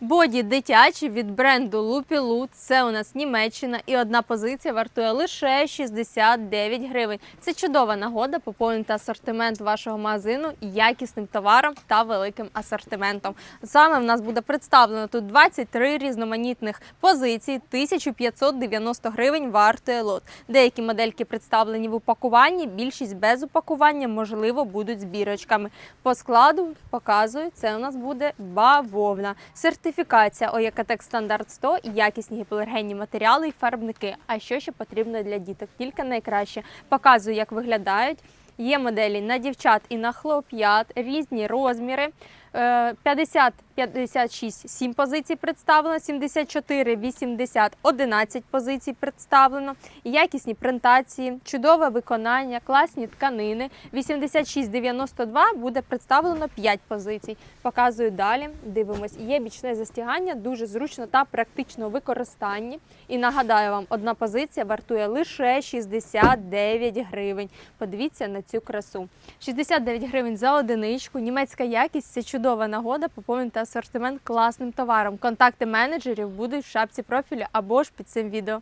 Боді дитячі від бренду Lupilou. Це у нас Німеччина, і одна позиція вартує лише 69 гривень. Це чудова нагода поповнити асортимент вашого магазину якісним товаром та великим асортиментом. Саме в нас буде представлено тут 23 різноманітних позицій, 1590 гривень вартує лот. Деякі модельки представлені в упакуванні, більшість без упакування, можливо, будуть збірочками. По складу показую, це у нас буде бавовна. Сертифікація ОЄКТЕК Стандарт 100, якісні гіпоалергенні матеріали і фарбники. А що ще потрібно для діток? Тільки найкраще. Показую, як виглядають. Є моделі на дівчат і на хлоп'ят, різні розміри. Е, 50, 56, 7 позицій представлено, 74, 80, 11 позицій представлено, якісні принтації, чудове виконання, класні тканини. 86, 92 буде представлено 5 позицій. Показую далі. Дивимось. Є бічне застігання, дуже зручно та практично використанні. І нагадаю вам, одна позиція вартує лише 69 гривень. Подивіться на цю красу. 69 гривень за одиничку. Німецька якість це чудова нагода поповнити асортимент класним товаром. Контакти менеджерів будуть в шапці профілю або ж під цим відео.